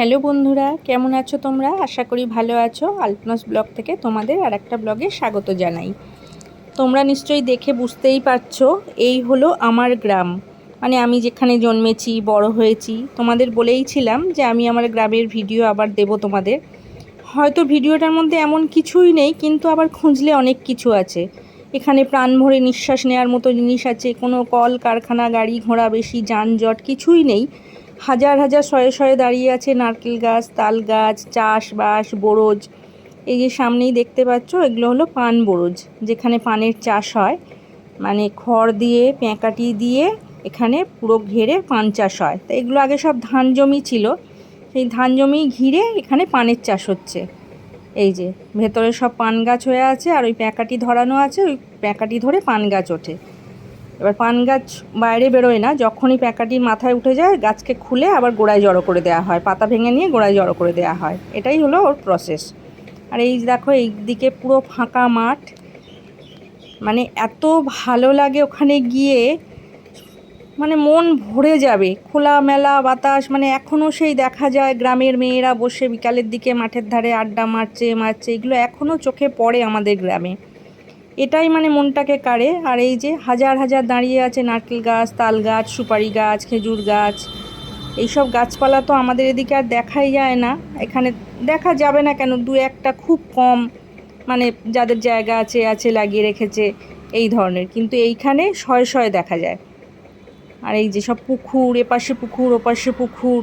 Hello বন্ধুরা, কেমন আছো তোমরা? আশা করি ভালো আছো। আলপনাস ব্লগ থেকে তোমাদের আর একটা ব্লগে স্বাগত জানাই। তোমরা নিশ্চয়ই দেখে বুঝতেই পারছ, এই হলো আমার গ্রাম। মানে আমি যেখানে জন্মেছি, বড় হয়েছি, তোমাদের বলেইছিলাম যে আমি আমার গ্রামের ভিডিও আবার দেব তোমাদের। হয়তো ভিডিওটার মধ্যে এমন কিছুই নেই, কিন্তু আবার খুঁজলে অনেক কিছু আছে। এখানে প্রাণ ভরে নিঃশ্বাস নেওয়ার মতো জিনিস আছে, কোনো কল, কারখানা, গাড়ি, ঘোড়া, বেশি, যানজট কিছুই নেই। হাজার হাজার শয়ে শয়ে দাঁড়িয়ে আছে নারকেল গাছ, তাল গাছ, চাষবাস, বরজ। এই যে সামনেই দেখতে পাচ্ছ, এগুলো হলো পান বরজ, যেখানে পানের চাষ হয়। মানে খড় দিয়ে পেঁকাটি দিয়ে এখানে পুরো ঘেরে পান চাষ হয়। তো এগুলো আগে সব ধান জমি ছিল। সেই ধান জমি ঘিরে এখানে পানের চাষ হচ্ছে। এই যে, ভেতরে সব পান গাছ হয়ে আছে আর ওই প্যাঁকাটি ধরানো আছে, ওই প্যাঁকাটি ধরে পান গাছ ওঠে। এবার পান গাছ বাইরে বেরোয় না, যখনই প্যাঁকাটির মাথায় উঠে যায়, গাছকে খুলে আবার গোড়ায় জড়ো করে দেওয়া হয়, পাতা ভেঙে নিয়ে গোড়ায় জড়ো করে দেওয়া হয়। এটাই হলো ওর প্রসেস আর এই দেখো, এই দিকে পুরো ফাঁকা মাঠ। মানে এত ভালো লাগে ওখানে গিয়ে। মানে মন ভরে যাবে। খোলা মেলা বাতাস মানে এখনও সেই দেখা যায় গ্রামের মেয়েরা বসে বিকালের দিকে মাঠের ধারে আড্ডা মারছে মারছে, এগুলো এখনও চোখে পড়ে আমাদের গ্রামে। এটাই মানে মনটাকে কাড়ে। আর এই যে হাজার হাজার দাঁড়িয়ে আছে নারকেল গাছ, তাল গাছ, সুপারি গাছ, খেজুর গাছ, এইসব গাছপালা তো আমাদের এদিকে আর দেখাই যায় না। এখানে দেখা যাবে না কেন, দু একটা খুব কম মানে যাদের জায়গা আছে আছে লাগিয়ে রেখেছে এই ধরনের। কিন্তু এইখানে শয়ে শয়ে দেখা যায়। আর এই যে সব পুকুর, এপাশে পুকুর, ওপাশে পুকুর,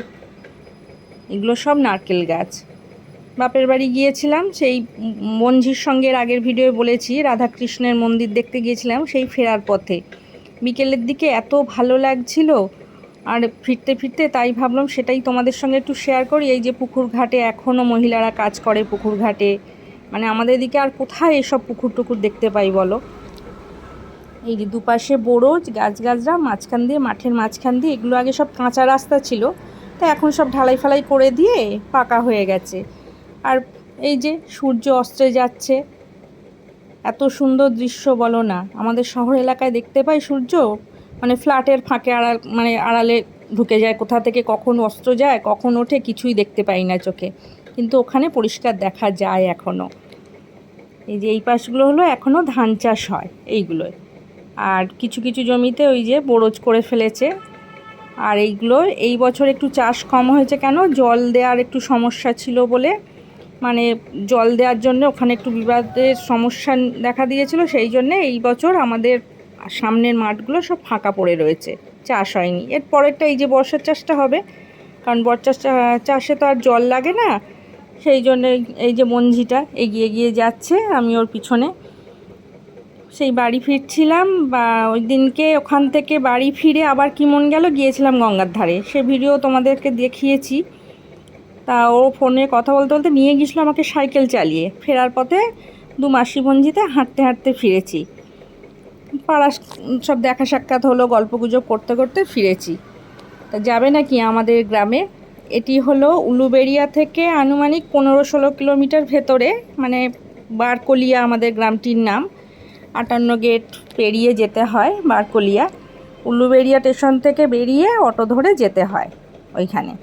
এগুলো সব নারকেল গাছ। বাপের বাড়ি গিয়েছিলাম, সেই মঞ্জির সঙ্গে আগের ভিডিও বলেছি, রাধাকৃষ্ণের মন্দির দেখতে গিয়েছিলাম, সেই ফেরার পথে। বিকেলের দিকে এত ভালো লাগছিল, আর ফিরতে ফিরতে তাই ভাবলাম সেটাই তোমাদের সঙ্গে একটু শেয়ার করি, এই যে পুকুর ঘাটে এখনও মহিলারা কাজ করে পুকুর ঘাটে। মানে আমাদের দিকে আর কোথায় এসব পুকুর টুকুর দেখতে পাই বলো? এই যে দুপাশে বরজ, গাছগাছরা, মাঝখান দিয়ে, মাঠের মাঝখান দিয়ে, এগুলো আগে সব কাঁচা রাস্তা ছিল, তা এখন সব ঢালাই ফালাই করে দিয়ে পাকা হয়ে গেছে। আর এই যে সূর্য অস্ত্রে যাচ্ছে, এত সুন্দর দৃশ্য বলো না। আমাদের শহর এলাকায় দেখতে পাই সূর্য মানে ফ্ল্যাটের ফাঁকে আড়াল মানে আড়ালে ঢুকে যায়, কোথা থেকে কখন অস্ত্র যায়, কখন ওঠে কিছুই দেখতে পাই না চোখে। কিন্তু ওখানে পরিষ্কার দেখা যায় এখনও এই যে এই পাশগুলো হলো এখনও ধান চাষ হয় এইগুলোয় আর কিছু কিছু জমিতে ওই যে বরজ করে ফেলেছে। আর এইগুলো, এই বছর একটু চাষ কম হয়েছে কেন? জল দেওয়ার একটু সমস্যা ছিল বলে মানে জল দেওয়ার জন্য ওখানে একটু বিবাদের সমস্যা দেখা দিয়েছিল, সেই জন্যে এই বছর আমাদের সামনের মাঠগুলো সব ফাঁকা পড়ে রয়েছে, চাষ হয়নি। এর পরেরটা এই যে বর্ষার চাষটা হবে, কারণ বর্ষার চাষে তো আর জল লাগে না, সেই জন্য এই যে মঞ্জিটা এগিয়ে গিয়ে যাচ্ছে, আমি ওর পিছনে। সেই বাড়ি ফিরছিলাম, বা ওই দিনকে ওখান থেকে বাড়ি ফিরে আবার কি মন গেল, গিয়েছিলাম গঙ্গার ধারে। সে ভিডিও তোমাদেরকে দেখিয়েছি। তা ও ফোনে কথা বলতে বলতে নিয়ে গেছিল আমাকে সাইকেল চালিয়ে। ফেরার পথে দু মাসি ভঞ্জিতে হাঁটতে হাঁটতে ফিরেছি। পাড়া সব দেখা সাক্ষাৎ হলো, গল্প গুজব করতে করতে ফিরেছি। তা যাবে নাকি আমাদের গ্রামে? এটি হলো উলুবেড়িয়া থেকে আনুমানিক পনেরো ষোলো কিলোমিটার ভেতরে মানে বারকলিয়া আমাদের গ্রামটির নাম। আটান্ন গেট পেরিয়ে যেতে হয় বারকলিয়া। উলুবেড়িয়া স্টেশন থেকে বেরিয়ে অটো ধরে যেতে হয় ওইখানে।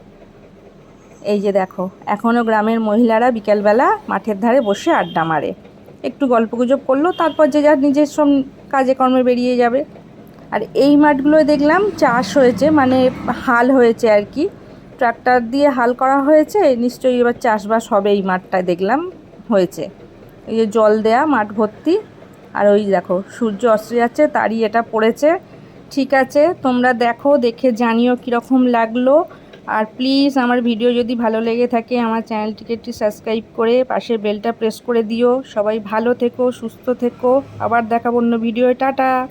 এই যে দেখো এখনও গ্রামের মহিলারা বিকেলবেলা মাঠের ধারে বসে আড্ডা মারে। একটু গল্পগুজব করল, তারপর যে যার নিজের সব কাজে কর্মে বেরিয়ে যাবে। আর এই মাঠগুলোয় দেখলাম চাষ হয়েছে মানে হাল হয়েছে আর কি। ট্রাক্টর দিয়ে হাল করা হয়েছে, নিশ্চয়ই এবার চাষবাস হবে এই মাঠটা দেখলাম হয়েছে। এই যে জল দেয়া, মাঠ ভর্তি। আর ওই দেখো, সূর্য অস্ত্রে যাচ্ছে, তারই এটা পড়েছে। ঠিক আছে, তোমরা দেখো, দেখে জানিও কীরকম লাগল। আর প্লিজ আমার ভিডিও যদি ভালো লেগে থাকে, আমার চ্যানেলটিকে একটি সাবস্ক্রাইব করে পাশের বেলটা প্রেস করে দিও। সবাই ভালো থেকো, সুস্থ থেকো। আবার দেখাবো অন্য ভিডিও টাটা!